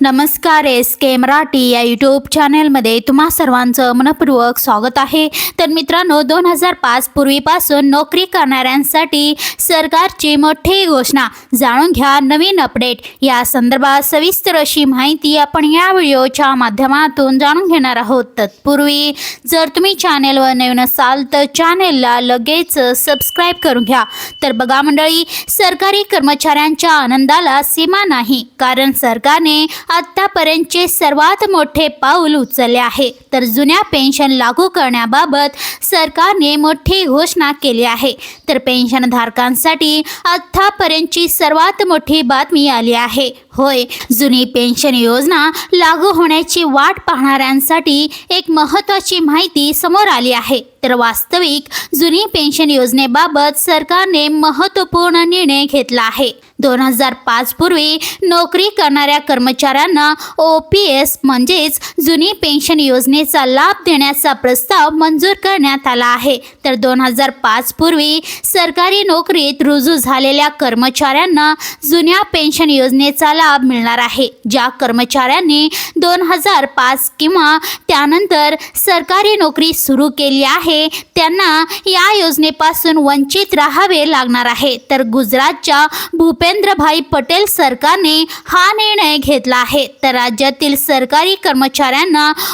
नमस्कार एस के मराठी या यूट्यूब चॅनेलमध्ये तुम्हा सर्वांचं मनपूर्वक स्वागत आहे. तर मित्रांनो दोन हजार पाच पूर्वीपासून नोकरी करणाऱ्यांसाठी सरकारची मोठी घोषणा. जाणून घ्या नवीन अपडेट या संदर्भात सविस्तर अशी माहिती आपण या व्हिडिओच्या माध्यमातून जाणून घेणार आहोत. तत्पूर्वी जर तुम्ही चॅनेलवर नवीन असाल तर चॅनेलला लगेच सबस्क्राईब करून घ्या. तर बघा मंडळी सरकारी कर्मचाऱ्यांच्या आनंदाला सीमा नाही कारण सरकारने आतापर्यंतचे सर्वात मोठे पाऊल उचलले आहे. तर जुन्या पेन्शन लागू करण्याबाबत सरकारने मोठी घोषणा केली आहे. तर पेन्शनधारकांसाठी आत्तापर्यंतची सर्वात मोठी बातमी आली आहे. होय जुनी पेन्शन योजना लागू होण्याची वाट पाहणाऱ्यांसाठी एक महत्त्वाची माहिती समोर आली आहे. तर वास्तविक जुनी पेन्शन योजनेबाबत सरकारने महत्त्वपूर्ण निर्णय घेतला आहे. दोन हजार पाच पूर्वी नोकरी करणाऱ्या कर्मचाऱ्यांना ओ पी एस म्हणजेच जुनी पेन्शन योजनेचा लाभ देण्याचा प्रस्ताव मंजूर करण्यात आला आहे. तर दोन हजार पाच पूर्वी सरकारी नोकरीत रुजू झालेल्या कर्मचाऱ्यांना जुन्या पेन्शन योजनेचा लाभ मिळणार आहे. ज्या कर्मचाऱ्यांनी दोन हजार पाच किंवा त्यानंतर सरकारी नोकरी सुरू केली आहे त्यांना या योजनेपासून वंचित राहावे लागणार आहे. तर गुजरातच्या भूपेंद्रभाई पटेल सरकारने हा निर्णय घेतला आहे. तर राज्यातील सरकारी कर्मचारी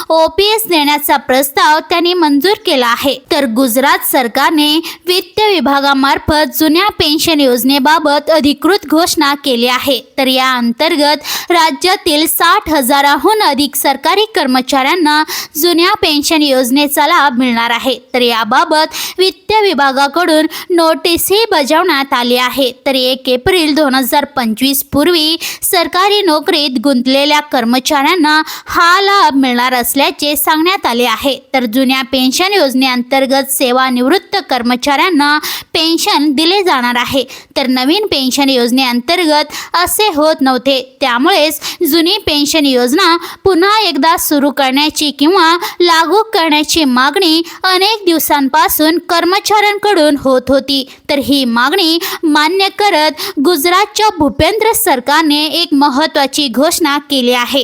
ओ पी एस देण्याचा प्रस्ताव त्यांनी मंजूर केला आहे. तर गुजरात सरकारने वित्त विभागामार्फत जुन्या पेन्शन योजनेबाबत अधिकृत घोषणा केली आहे. तर या अंतर्गत राज्यातील साठ हजाराहून अधिक सरकारी कर्मचाऱ्यांना जुन्या पेन्शन योजनेचा लाभ मिळणार आहे. तर याबाबत वित्त विभागाकडून नोटीसही बजावण्यात आली आहे. तर एक एप्रिल दोन हजार पंचवीस पूर्वी सरकारी नोकरीत गुंतलेल्या कर्मचाऱ्यांना हा लाभ मिळणार असल्याचे सांगण्यात आले आहे. तर जुन्या पेन्शन योजनेअंतर्गत सेवानिवृत्त कर्मचाऱ्यांना पेन्शन दिले जाणार आहे. तर नवीन पेन्शन योजनेअंतर्गत असे होत नव्हते. त्यामुळेच जुनी पेन्शन योजना पुन्हा एकदा सुरू करण्याची किंवा लागू करण्याची मागणी अनेक दिवसांपासून कर्मचाऱ्यांकडून होत होती. तर ही मागणी मान्य करत गुजरातच्या भूपेंद्र सरकारने एक महत्त्वाची घोषणा केली आहे.